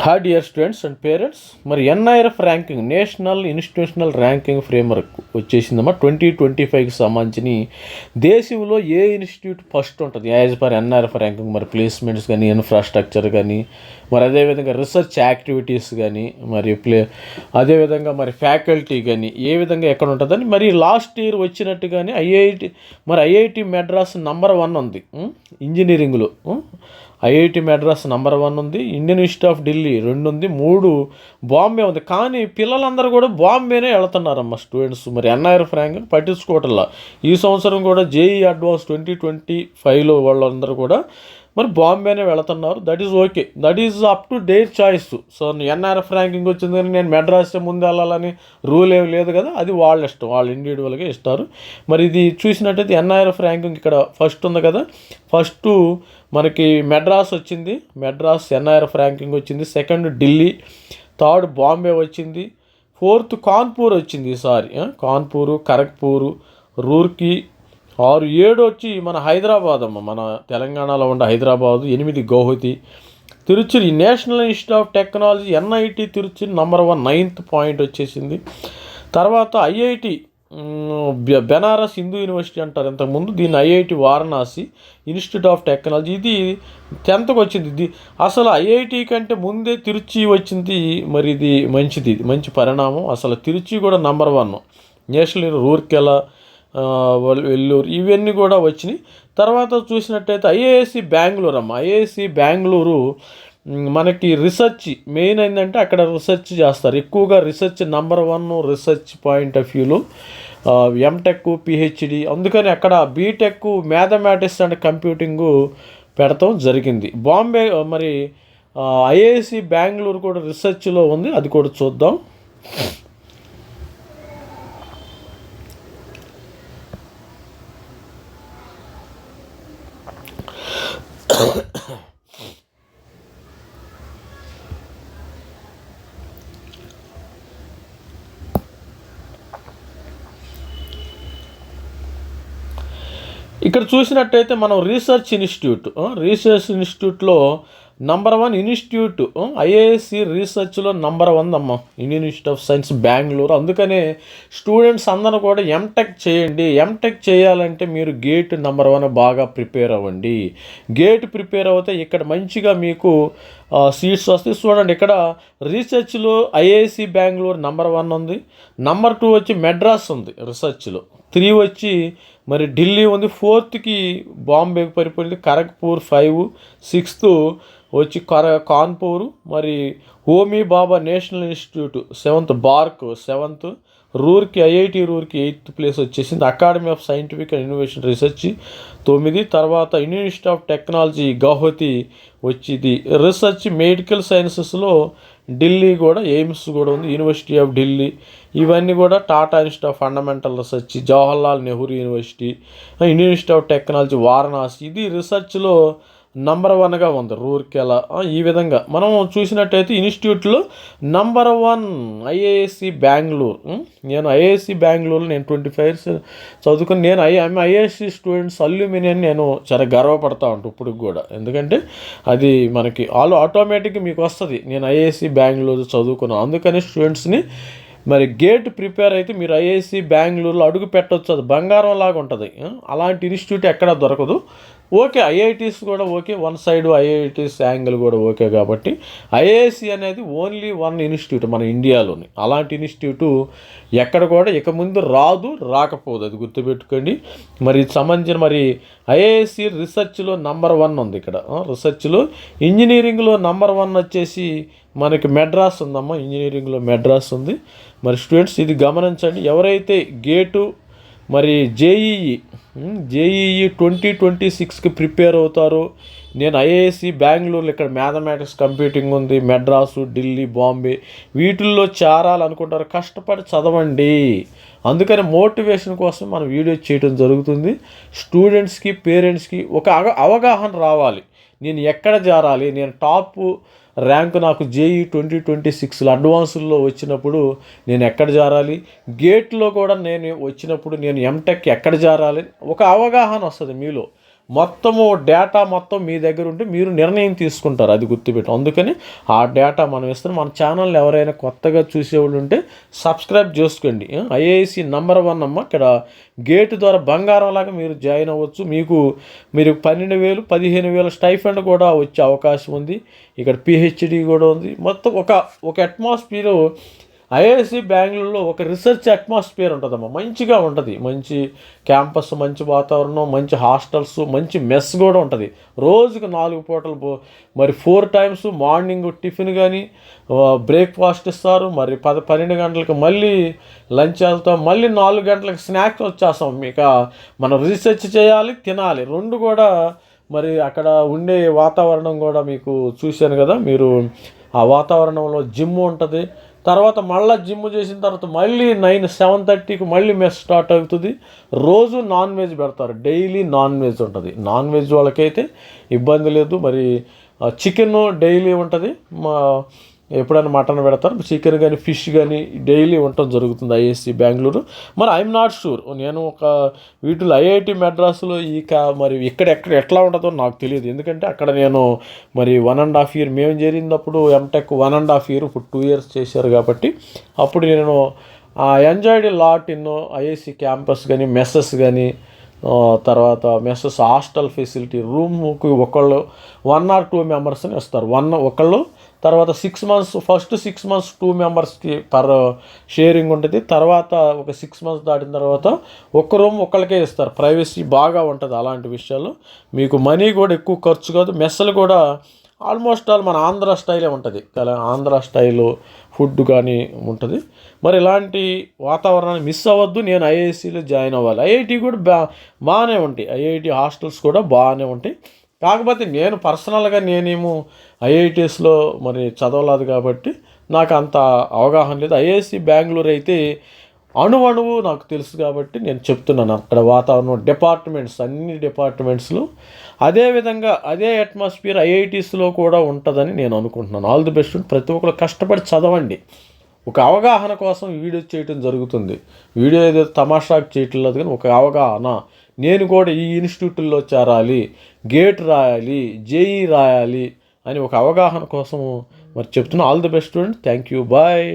Hi dear students and parents మరి NIRF ranking national institutional ranking framework వచ్చేసిందమ్మా. Twenty twenty ఫైవ్కి సంబంధించి దేశంలో ఏ ఇన్స్టిట్యూట్ ఫస్ట్ ఉంటుంది? యాజ్ పర్ ఎన్ఐఆర్ఎఫ్ ర్యాంకింగ్ మరి ప్లేస్మెంట్స్ కానీ ఇన్ఫ్రాస్ట్రక్చర్ కానీ మరి అదేవిధంగా రీసెర్చ్ యాక్టివిటీస్ కానీ మరి ప్లే అదేవిధంగా మరి ఫ్యాకల్టీ కానీ ఏ విధంగా ఎక్కడ ఉంటుందని మరి లాస్ట్ ఇయర్ వచ్చినట్టుగానే ఐఐటి మరి ఐఐటి మెడ్రాస్ నంబర్ వన్ ఉంది. ఇంజనీరింగ్లో ఐఐటి మెడ్రాస్ నెంబర్ వన్ ఉంది ఇండియన్ ఇన్స్టిట్యూట్ ఆఫ్ ఢిల్లీ రెండు ఉంది మూడు బాంబే ఉంది. కానీ పిల్లలందరూ కూడా బాంబేనే వెళ్తున్నారమ్మ స్టూడెంట్స్. మరి ఎన్ఐఆర్ ఫ్రాంక్ పట్టించుకోవటంలా. ఈ సంవత్సరం కూడా జేఈ అడ్వాన్స్ ట్వంటీ ట్వంటీ ఫైవ్లో వాళ్ళందరూ కూడా మరి బాంబేనే వెళుతున్నారు. That is okay that is up to their choice so NRF ranking వచ్చింది కానీ నేను మెడ్రాస్ ముందు వెళ్ళాలని రూల్ ఏమి లేదు కదా. అది వాళ్ళ ఇష్టం. వాళ్ళు ఇండివిజువల్గా ఇస్తారు. మరి ఇది చూసినట్టయితే ఎన్ఆర్ఎఫ్ ర్యాంకింగ్ ఇక్కడ ఫస్ట్ ఉంది కదా. ఫస్ట్ మనకి మెడ్రాస్ వచ్చింది. మెడ్రాస్ ఎన్ఆర్ఎఫ్ ర్యాంకింగ్ వచ్చింది. సెకండ్ ఢిల్లీ థర్డ్ బాంబే వచ్చింది. ఫోర్త్ కాన్పూర్ వచ్చింది ఈసారి కాన్పూరు ఖరగ్పూరు రూర్కీ ఆరు ఏడు వచ్చి మన హైదరాబాద్ అమ్మ మన తెలంగాణలో ఉండే హైదరాబాదు ఎనిమిది Guwahati Tiruchi national institute of technology NIT Tiruchi number one ninth point వచ్చేసింది. తర్వాత ఐఐటి బెనారస్ హిందూ యూనివర్సిటీ అంటారు ఇంతకుముందు. దీన్ని IIT Varanasi institute of technology. ఇది టెన్త్కి వచ్చింది. ఇది అసలు ఐఐటి కంటే ముందే తిరుచి వచ్చింది. మరి ఇది మంచిది మంచి పరిణామం. అసలు తిరుచి కూడా number one. National Rourkela Vellore ఇవన్నీ కూడా వచ్చినాయి. తర్వాత చూసినట్టయితే ఐఏఎస్సి బెంగళూరు అమ్మ. ఐఏఎస్సి బెంగళూరు మనకి రీసెర్చ్ మెయిన్ ఏంటంటే అక్కడ రీసెర్చ్ చేస్తారు. ఎక్కువగా research number one research point of వ్యూలో ఎంటెక్ పిహెచ్డి అందుకని అక్కడ బీటెక్ మ్యాథమెటిక్స్ అండ్ కంప్యూటింగ్ పెడతాం జరిగింది. బాంబే మరి ఐఏఎస్సి బెంగళూరు కూడా రీసెర్చ్లో ఉంది. అది కూడా చూద్దాం. ఇక్కడ చూసినట్టయితే మనం రీసెర్చ్ ఇన్స్టిట్యూట్ రీసెర్చ్ ఇన్స్టిట్యూట్లో నంబర్ వన్ ఇన్స్టిట్యూట్ ఐఏఎస్సి రీసెర్చ్లో నంబర్ వన్ అమ్మ. Indian institute of science Bengaluru అందుకనే స్టూడెంట్స్ అందరూ కూడా ఎంటెక్ చేయండి. ఎంటెక్ చేయాలంటే మీరు గేట్ నంబర్ వన్ బాగా ప్రిపేర్ అవ్వండి. గేట్ ప్రిపేర్ అవుతే ఇక్కడ మంచిగా మీకు సీట్స్ వస్తాయి. చూడండి ఇక్కడ రీసెర్చ్లో ఐఏఎస్సి బెంగళూరు నంబర్ వన్ ఉంది. నంబర్ టూ వచ్చి మెడ్రాస్ ఉంది రీసెర్చ్లో త్రీ వచ్చి మరి ఢిల్లీ ఉంది ఫోర్త్కి బాంబే పడిపోయింది ఖరగ్పూర్ ఫైవ్ సిక్స్త్ వచ్చి కర కాన్పూర్ మరి Homi Bhabha national institute seventh BARC seventh Roorkee IIT Roorkee eighth place వచ్చేసింది. Academy of scientific and innovation research తొమ్మిది తర్వాత university institute of technology Guwahati వచ్చింది. రీసెర్చ్ మెడికల్ సైన్సెస్లో ఢిల్లీ కూడా ఎయిమ్స్ కూడా ఉంది యూనివర్సిటీ ఆఫ్ ఢిల్లీ ఇవన్నీ కూడా Tata institute of fundamental research Jawaharlal Nehru university Indian institute of technology Varanasi ఇది రీసెర్చ్లో నంబర్ వన్గా ఉంది. రూర్కెలా? ఈ విధంగా. మనం చూసినట్టయితే ఇన్స్టిట్యూట్లో నంబర్ వన్ ఐఏఎస్సి బెంగళూరు. నేను ఐఏఎస్సి బెంగళూరు నేను ట్వంటీ ఫైవ్ ఇయర్స్ చదువుకుని నేను ఐ ఐఏఎస్సి స్టూడెంట్స్ అల్యూమిని అని నేను చాలా గర్వపడతా ఉంటాను ఇప్పుడు కూడా. ఎందుకంటే అది మనకి ఆల్ ఆటోమేటిక్గా మీకు వస్తుంది. నేను ఐఏఎస్సి బెంగళూరు చదువుకున్నాను అందుకని స్టూడెంట్స్ని మరి గేట్ ప్రిపేర్ అయితే మీరు ఐఐసి బెంగళూరులో అడుగు పెట్టవచ్చు అది బంగారం లాగా ఉంటుంది. అలాంటి ఇన్స్టిట్యూట్ ఎక్కడ దొరకదు. ఓకే ఐఐటీస్ కూడా okay one side IITs angle కూడా ఓకే కాబట్టి ఐఐసి అనేది ఓన్లీ వన్ ఇన్స్టిట్యూట్ మన ఇండియాలోని. అలాంటి ఇన్స్టిట్యూట్ ఎక్కడ కూడా ఇక ముందు రాదు రాకపోదు. అది గుర్తుపెట్టుకోండి. మరి సంబంధించిన మరి ఐఐసి రీసెర్చ్లో నంబర్ వన్ ఉంది ఇక్కడ. రీసెర్చ్లో ఇంజనీరింగ్లో నంబర్ వన్ వచ్చేసి మనకి మెడ్రాస్ ఉందమ్మా ఇంజనీరింగ్లో మెడ్రాస్ ఉంది. మరి స్టూడెంట్స్ ఇది గమనించండి ఎవరైతే గేటు మరి జేఈఈ జేఈఈ ట్వంటీ ట్వంటీ సిక్స్కి ప్రిపేర్ అవుతారో నేను ఐఏఎస్సి బెంగళూరులో ఇక్కడ మ్యాథమెటిక్స్ కంప్యూటింగ్ ఉంది మెడ్రాసు ఢిల్లీ బాంబే వీటిల్లో చేరాలనుకుంటారు కష్టపడి చదవండి. అందుకని మోటివేషన్ కోసం మనం వీడియో చేయడం జరుగుతుంది. స్టూడెంట్స్కి పేరెంట్స్కి ఒక అవగాహన రావాలి. నేను ఎక్కడ చేరాలి? నేను టాప్ ర్యాంక్ నాకు జేఈ ట్వంటీ ట్వంటీ సిక్స్లో అడ్వాన్స్లో వచ్చినప్పుడు నేను ఎక్కడ జారాలి? గేట్లో కూడా నేను వచ్చినప్పుడు నేను ఎంటెక్ ఎక్కడ జారాలి? ఒక అవగాహన వస్తుంది మీలో. మొత్తము డేటా మొత్తం మీ దగ్గర ఉంటే మీరు నిర్ణయం తీసుకుంటారు. అది గుర్తుపెట్టి అందుకని ఆ డేటా మనం ఇస్తాం మన ఛానల్ ఎవరైనా కొత్తగా చూసేవాళ్ళు ఉంటే సబ్స్క్రైబ్ చేసుకోండి. ఐఏఎస్సి నంబర్ వన్ అమ్మ. ఇక్కడ గేటు ద్వారా బంగారం లాగా మీరు జాయిన్ అవ్వచ్చు. మీకు మీరు పన్నెండు వేలు పదిహేను వేల స్టైఫండ్ కూడా వచ్చే అవకాశం ఉంది. ఇక్కడ పిహెచ్డి కూడా ఉంది. మొత్తం ఒక ఒక అట్మాస్ఫియర్ ఐఐఎస్సి బెంగళూరులో ఒక రీసెర్చ్ అట్మాస్ఫియర్ ఉంటుందమ్మా. మంచిగా ఉంటుంది. మంచి క్యాంపస్ మంచి వాతావరణం మంచి హాస్టల్స్ మంచి మెస్ కూడా ఉంటుంది. రోజుకు నాలుగు పూటలు పో- మరి ఫోర్ టైమ్స్ మార్నింగ్ టిఫిన్ కానీ బ్రేక్ఫాస్ట్ ఇస్తారు. మరి పద పన్నెండు గంటలకు మళ్ళీ లంచ్ వెళ్తాం. మళ్ళీ నాలుగు గంటలకు స్నాక్స్ వచ్చేస్తాం. ఇక మనం రీసెర్చ్ చేయాలి తినాలి. రెండు కూడా మరి అక్కడ ఉండే వాతావరణం కూడా మీకు చూశాను కదా. మీరు ఆ వాతావరణంలో జిమ్ ఉంటుంది. తర్వాత మళ్ళీ జిమ్ చేసిన తర్వాత మళ్ళీ నైన్ సెవెన్ థర్టీకి మళ్ళీ మెస్ స్టార్ట్ అవుతుంది. రోజు నాన్ వెజ్ పెడతారు. డైలీ నాన్ వెజ్ ఉంటుంది. నాన్ వెజ్ వాళ్ళకైతే ఇబ్బంది లేదు. మరి చికెన్ డైలీ ఉంటుంది. మా ఎప్పుడైనా మటన్ పెడతారు. చికెన్ కానీ ఫిష్ కానీ డైలీ ఉండటం జరుగుతుంది ఐఎస్సి బెంగళూరు. మరి ఐఎమ్ నాట్ షూర్. నేను ఒక వీటిలో ఐఐటి మెడ్రాస్లో ఈ కా మరి ఇక్కడ ఎక్కడ ఎట్లా ఉంటుందో నాకు తెలియదు. ఎందుకంటే అక్కడ నేను మరి వన్ అండ్ హాఫ్ ఇయర్ మేము చేరినప్పుడు MTech one and half year ఇప్పుడు టూ ఇయర్స్ చేశారు కాబట్టి అప్పుడు నేను enjoyed lot in IISc campus కానీ మెస్సెస్ కానీ తర్వాత మెస్సెస్ హాస్టల్ ఫెసిలిటీ రూమ్కి ఒకళ్ళు వన్ ఆర్ టూ మెంబర్స్ని ఇస్తారు. వన్ ఒకళ్ళు తర్వాత six months first six months two మెంబర్స్కి పర్ షేరింగ్ ఉంటుంది. తర్వాత ఒక సిక్స్ మంత్స్ దాటిన తర్వాత ఒక్క రూమ్ ఒకళ్ళకే ఇస్తారు. ప్రైవసీ బాగా ఉంటుంది అలాంటి విషయాల్లో మీకు మనీ కూడా ఎక్కువ ఖర్చు కాదు. మెస్సలు కూడా ఆల్మోస్ట్ ఆల్ మన ఆంధ్ర స్టైలే ఉంటుంది. ఆంధ్ర స్టైలు ఫుడ్ కానీ ఉంటుంది. మరి ఇలాంటి వాతావరణాన్ని మిస్ అవ్వద్దు. నేను ఐఐసిలో జాయిన్ అవ్వాలి. ఐఐటి కూడా బా బాగానే ఉంటాయి. ఐఐటి హాస్టల్స్ కూడా బాగానే ఉంటాయి. కాకపోతే నేను పర్సనల్గా నేనేమో ఐఐటీస్లో మరి చదవలేదు కాబట్టి నాకు అంత అవగాహన లేదు. ఐఐసి బెంగళూరు అయితే అణువణువు నాకు తెలుసు కాబట్టి నేను చెప్తున్నాను. అక్కడ వాతావరణం డిపార్ట్మెంట్స్ అన్ని డిపార్ట్మెంట్స్లో అదే విధంగా అదే అట్మాస్ఫియర్ ఐఐటీస్లో కూడా ఉంటుందని నేను అనుకుంటున్నాను. All the best. ప్రతి ఒక్కరు కష్టపడి చదవండి. ఒక అవగాహన కోసం వీడియో చేయటం జరుగుతుంది. వీడియో ఏదో తమాషాకు చేయటం లేదు కానీ ఒక అవగాహన. నేను కూడా ఈ ఇన్స్టిట్యూట్లో చేరాలి గేట్ రాయాలి జేఈ రాయాలి అని ఒక అవగాహన కోసం మరి చెప్తున్నా. All the best student thank you bye